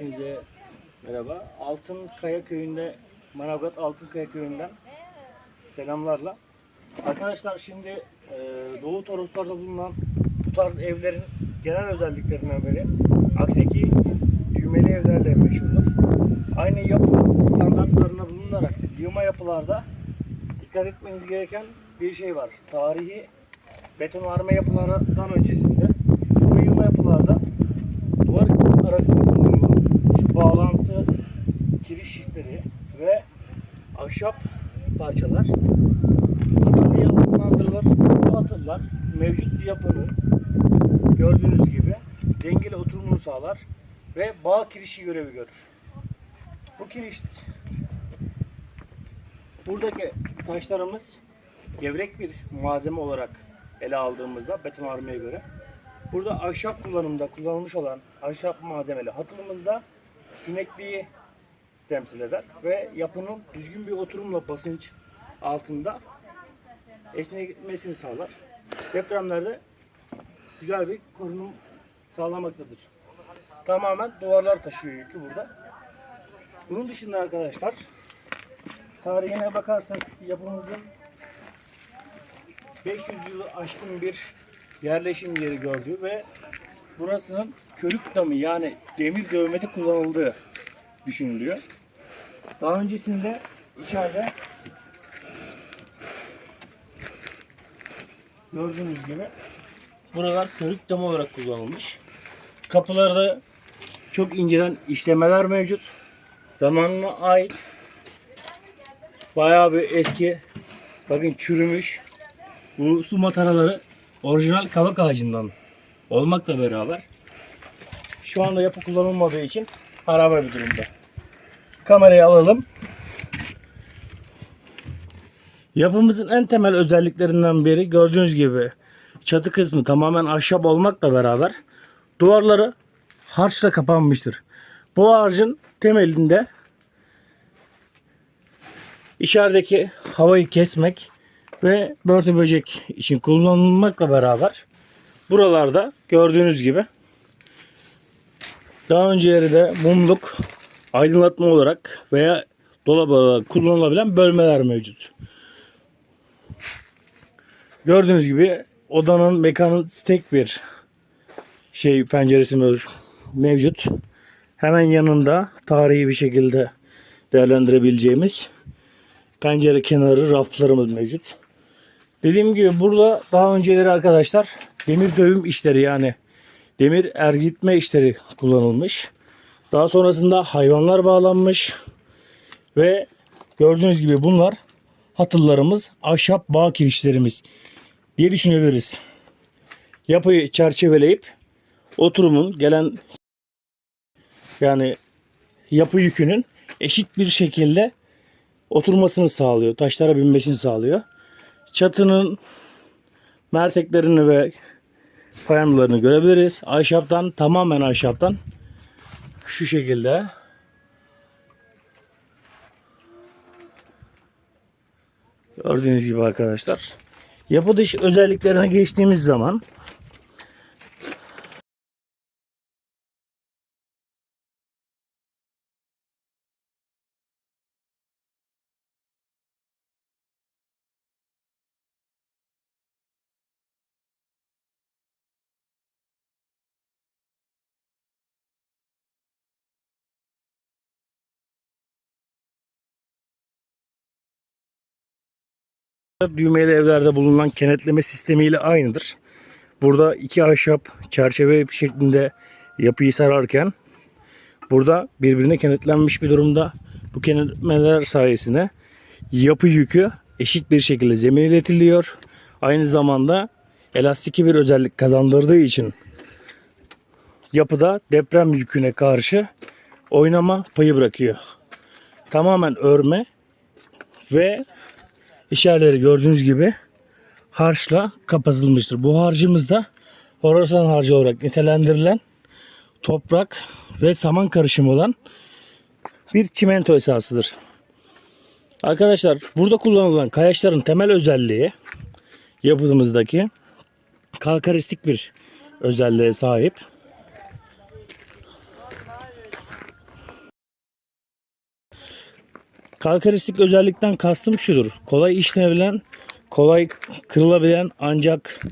Hepinize merhaba. Altınkaya köyünde, Manavgat Altınkaya köyünden selamlarla. Arkadaşlar şimdi e, Doğu Toroslar'da bulunan bu tarz evlerin genel özelliklerinden biri akseki düğmeli evlerle meşhurdur. Aynı yapı standartlarına bulunarak yığma yapılarda dikkat etmeniz gereken bir şey var. Tarihi betonarme yapılardan öncesinde bu yığma yapılarda duvar arasında bulunan şu bağlantı kirişleri ve ahşap parçalar hatırlıya anlamlandırılır. Bu hatırlar mevcut yapının gördüğünüz gibi dengeli oturumunu sağlar ve bağ kirişi görevi görür. Bu kiriş buradaki taşlarımız gevrek bir malzeme olarak ele aldığımızda betonarmeye göre Burada ahşap kullanımda kullanılmış olan ahşap malzemeli hatırımızda sünekliği temsil eder ve yapının düzgün bir oturumla basınç altında esnetmesini sağlar. Depremlerde güzel bir korunum sağlamaktadır. Tamamen duvarlar taşıyor yükü burada. Bunun dışında arkadaşlar tarihine bakarsak yapımızın 500 yılı aşkın bir yerleşim yeri gördüğü ve burasının körük damı yani demir dövmede kullanıldığı düşünülüyor. Daha öncesinde içeride gördüğünüz gibi buralar körük damı olarak kullanılmış. Kapılarda çok incelen işlemeler mevcut. Zamanına ait bayağı bir eski bakın çürümüş bu su mataraları orijinal kavak ağacından olmakla beraber şu anda yapı kullanılmadığı için harabe bir durumda. Kamerayı alalım. Yapımızın en temel özelliklerinden biri gördüğünüz gibi çatı kısmı tamamen ahşap olmakla beraber duvarları harçla kapanmıştır. Bu harcın temelinde içerideki havayı kesmek ve börtü böcek için kullanılmakla beraber buralarda gördüğünüz gibi daha önceleri de mumluk aydınlatma olarak veya dolap olarak kullanılabilen bölmeler mevcut. Gördüğünüz gibi odanın mekanın tek bir şey penceresi mev- mevcut. Hemen yanında tarihi bir şekilde değerlendirebileceğimiz pencere kenarı raflarımız mevcut. Dediğim gibi burada daha önceleri arkadaşlar demir dövüm işleri yani demir ergitme işleri kullanılmış. Daha sonrasında hayvanlar bağlanmış ve gördüğünüz gibi bunlar hatırlarımız, ahşap bağ kirişlerimiz diye düşünebiliriz. Yapıyı çerçeveleyip oturumun gelen yani yapı yükünün eşit bir şekilde oturmasını sağlıyor. Taşlara binmesini sağlıyor. Çatının merteklerini ve fayanlarını görebiliriz. Ahşaptan tamamen ahşaptan şu şekilde. Gördüğünüz gibi arkadaşlar yapı dış özelliklerine geçtiğimiz zaman düğmeli evlerde bulunan kenetleme sistemiyle aynıdır. Burada iki ahşap çerçeve şeklinde yapıyı sararken burada birbirine kenetlenmiş bir durumda. Bu kenetlemeler sayesinde yapı yükü eşit bir şekilde zemine iletiliyor. Aynı zamanda elastiki bir özellik kazandırdığı için yapıda deprem yüküne karşı oynama payı bırakıyor. Tamamen örme ve İçerileri gördüğünüz gibi harçla kapatılmıştır. Bu harcımız da Horasan harcı olarak nitelendirilen toprak ve saman karışımı olan bir çimento esasıdır. Arkadaşlar burada kullanılan kayaçların temel özelliği yapımızdaki kalkaristik bir özelliğe sahip. Kalkaristik özellikten kastım şudur. Kolay işlenebilen, kolay kırılabilen ancak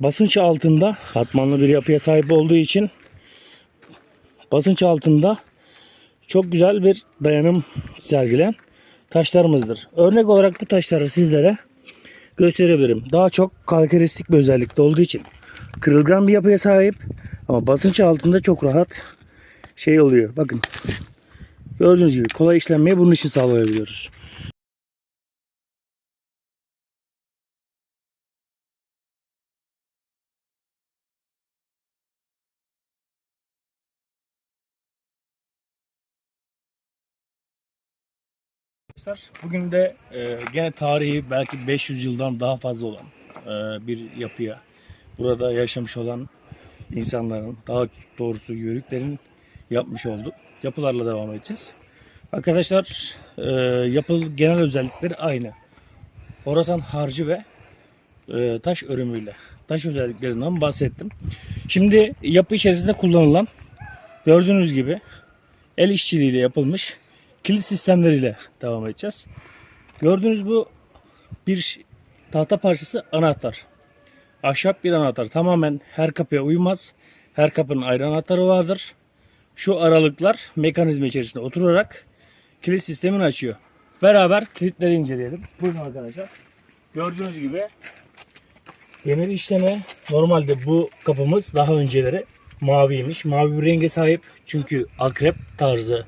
basınç altında katmanlı bir yapıya sahip olduğu için basınç altında çok güzel bir dayanım sergilen taşlarımızdır. Örnek olarak bu taşları sizlere gösterebilirim. Daha çok kalkeristik bir özellikte olduğu için kırılgan bir yapıya sahip ama basınç altında çok rahat şey oluyor. Bakın gördüğünüz gibi kolay işlenmeyi bunun için sağlayabiliyoruz. Arkadaşlar bugün de e, gene tarihi belki 500 yıldan daha fazla olan e, bir yapıya burada yaşamış olan insanların daha doğrusu yörüklerin yapmış olduğu yapılarla devam edeceğiz. Arkadaşlar e, yapı genel özellikleri aynı. Horasan harcı ve e, taş örümüyle taş özelliklerinden bahsettim. Şimdi yapı içerisinde kullanılan gördüğünüz gibi el işçiliğiyle yapılmış kilit sistemleriyle devam edeceğiz. Gördüğünüz bu bir tahta parçası anahtar. Ahşap bir anahtar. Tamamen her kapıya uymaz. Her kapının ayrı anahtarı vardır. Şu aralıklar mekanizma içerisinde oturarak kilit sistemini açıyor. Beraber kilitleri inceleyelim. Buyurun arkadaşlar. Gördüğünüz gibi demir işleme. Normalde bu kapımız daha önceleri maviymiş. Mavi bir renge sahip. Çünkü akrep tarzı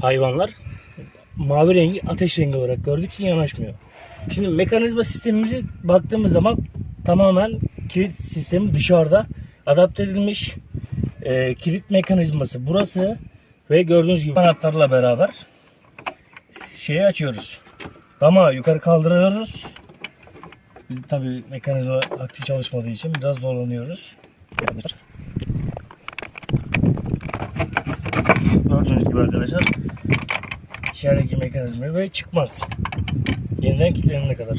hayvanlar mavi rengi ateş rengi olarak gördüğü için yanaşmıyor. Şimdi mekanizma sistemimize baktığımız zaman tamamen kilit sistemi dışarıda adapte edilmiş. Ee, kilit mekanizması burası ve gördüğünüz gibi anahtarla beraber şeyi açıyoruz. Damağı yukarı kaldırıyoruz. Tabii mekanizma aktif çalışmadığı için biraz zorlanıyoruz. Gördüğünüz gibi arkadaşlar içerideki mekanizma ve çıkmaz. Yeniden kilitlenene kadar.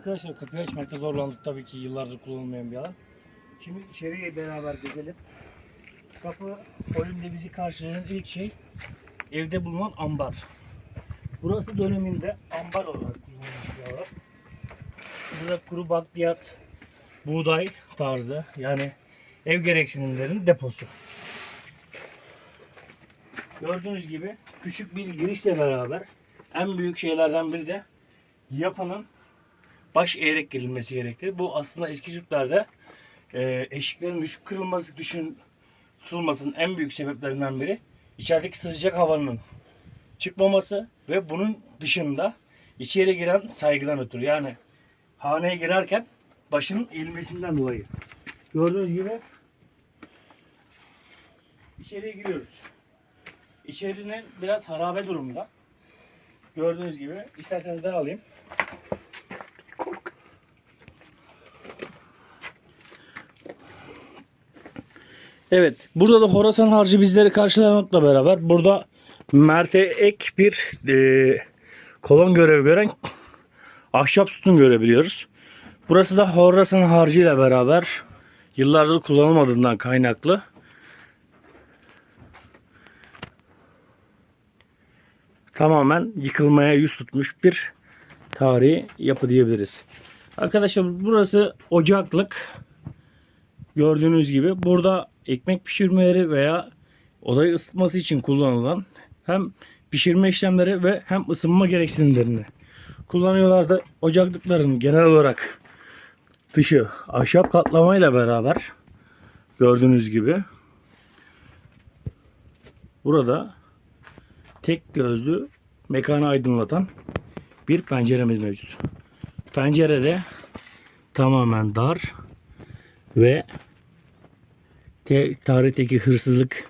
Arkadaşlar kapıyı açmakta zorlandık tabii ki yıllardır kullanılmayan bir alan. Şimdi içeriye beraber gezelim. Kapı önünde bizi karşılayan ilk şey evde bulunan ambar. Burası döneminde ambar olarak kullanılmış bir alan. Burada kuru bakliyat, buğday tarzı yani ev gereksinimlerinin deposu. Gördüğünüz gibi küçük bir girişle beraber en büyük şeylerden biri de yapının baş eğerek gelinmesi gerektiği. Bu aslında eski Türklerde e, eşiklerin düşük kırılması, düşün tutulmasının en büyük sebeplerinden biri içerideki sıcak havanın çıkmaması ve bunun dışında içeri giren saygıdan ötürü. Yani haneye girerken başının eğilmesinden dolayı. Gördüğünüz gibi içeriye giriyoruz. İçerinin biraz harabe durumda. Gördüğünüz gibi. İsterseniz ben alayım. Evet. Burada da Horasan harcı bizleri karşılamakla beraber burada Mert'e ek bir e, kolon görevi gören ahşap sütun görebiliyoruz. Burası da Horasan harcı ile beraber yıllardır kullanılmadığından kaynaklı tamamen yıkılmaya yüz tutmuş bir tarihi yapı diyebiliriz. Arkadaşlar burası ocaklık. Gördüğünüz gibi burada ekmek pişirmeleri veya odayı ısıtması için kullanılan hem pişirme işlemleri ve hem ısınma gereksinimlerini kullanıyorlardı. Ocaklıkların genel olarak dışı ahşap kaplamayla beraber gördüğünüz gibi burada tek gözlü mekanı aydınlatan bir penceremiz mevcut. Pencerede tamamen dar ve te- tarihteki hırsızlık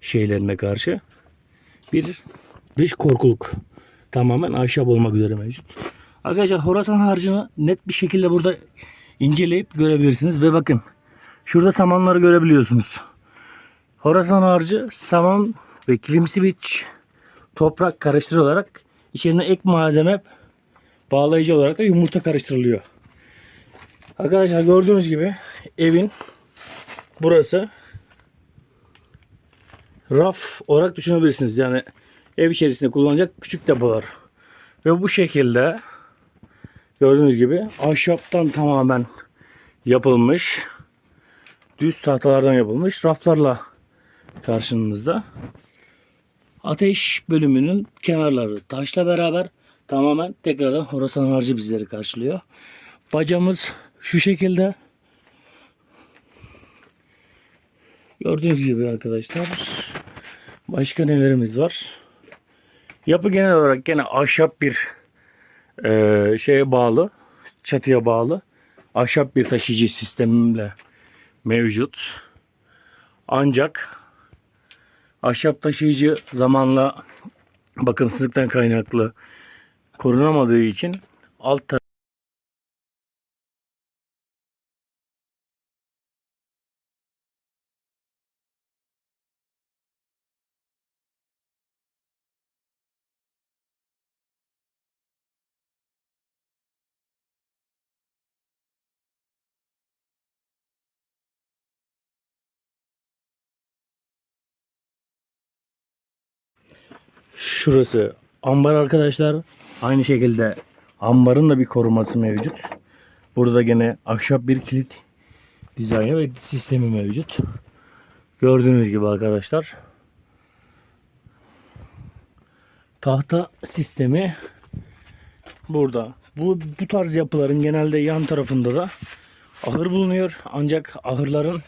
şeylerine karşı bir dış korkuluk tamamen ahşap olmak üzere mevcut. Arkadaşlar Horasan harcını net bir şekilde burada inceleyip görebilirsiniz ve bakın şurada samanları görebiliyorsunuz. Horasan harcı saman ve kilimsi biç toprak karıştırılarak içine ek malzeme bağlayıcı olarak da yumurta karıştırılıyor. Arkadaşlar gördüğünüz gibi evin burası raf olarak düşünebilirsiniz. Yani ev içerisinde kullanacak küçük depolar. Ve bu şekilde gördüğünüz gibi ahşaptan tamamen yapılmış düz tahtalardan yapılmış raflarla karşınızda. Ateş bölümünün kenarları taşla beraber tamamen tekrardan Horasan harcı bizleri karşılıyor. Bacamız şu şekilde. Gördüğünüz gibi arkadaşlar. Başka nelerimiz var? Yapı genel olarak gene ahşap bir eee, şeye bağlı. Çatıya bağlı. Ahşap bir taşıyıcı sistemle mevcut. Ancak ahşap taşıyıcı zamanla bakımsızlıktan kaynaklı korunamadığı için alt Şurası ambar arkadaşlar. Aynı şekilde ambarın da bir koruması mevcut. Burada gene ahşap bir kilit dizaynı ve sistemi mevcut. Gördüğünüz gibi arkadaşlar. Tahta sistemi burada. Bu, bu tarz yapıların genelde yan tarafında da ahır bulunuyor. Ancak ahırların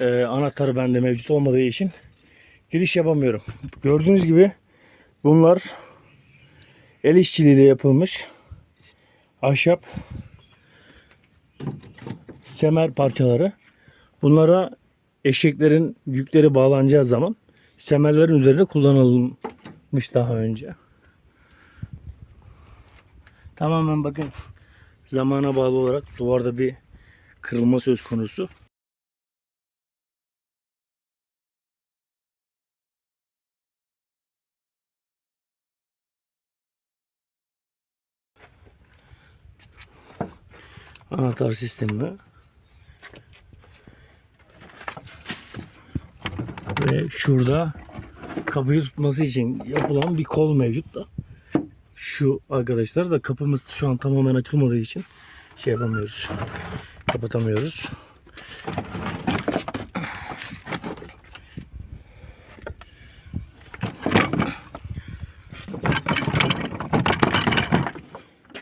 e, anahtarı bende mevcut olmadığı için giriş yapamıyorum. Gördüğünüz gibi bunlar el işçiliğiyle yapılmış ahşap semer parçaları. Bunlara eşeklerin yükleri bağlanacağı zaman semerlerin üzerine kullanılmış daha önce. Tamamen bakın zamana bağlı olarak duvarda bir kırılma söz konusu. Anahtar sistemi ve şurada kapıyı tutması için yapılan bir kol mevcut da. Şu arkadaşlar da kapımız şu an tamamen açılmadığı için şey yapamıyoruz. Kapatamıyoruz.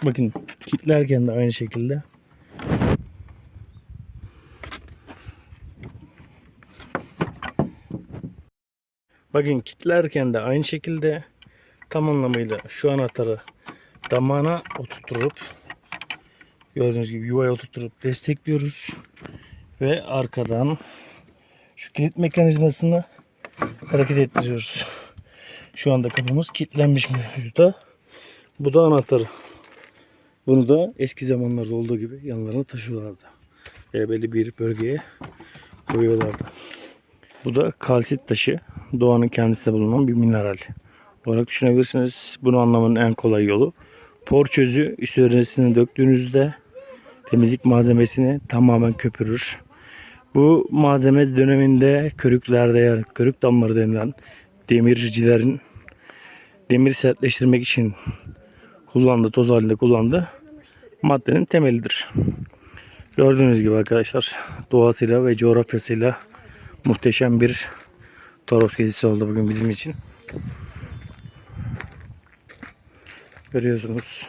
Bakın kilitlerken de aynı şekilde Bakın kilitlerken de aynı şekilde tam anlamıyla şu anahtarı damağına oturtup gördüğünüz gibi yuvaya oturtup destekliyoruz ve arkadan şu kilit mekanizmasını hareket ettiriyoruz. Şu anda kapımız kilitlenmiş mevcutta. Bu da anahtarı. Bunu da eski zamanlarda olduğu gibi yanlarına taşıyorlardı. Ve belli bir bölgeye koyuyorlardı. Bu da kalsit taşı. Doğanın kendisinde bulunan bir mineral olarak düşünebilirsiniz. Bunu anlamanın en kolay yolu. Porçözü üzerine döktüğünüzde temizlik malzemesini tamamen köpürür. Bu malzeme döneminde körüklerde yani körük damları denilen demircilerin demir sertleştirmek için kullandığı, toz halinde kullandığı maddenin temelidir. Gördüğünüz gibi arkadaşlar doğasıyla ve coğrafyasıyla muhteşem bir Toros gezisi oldu bugün bizim için. Görüyorsunuz.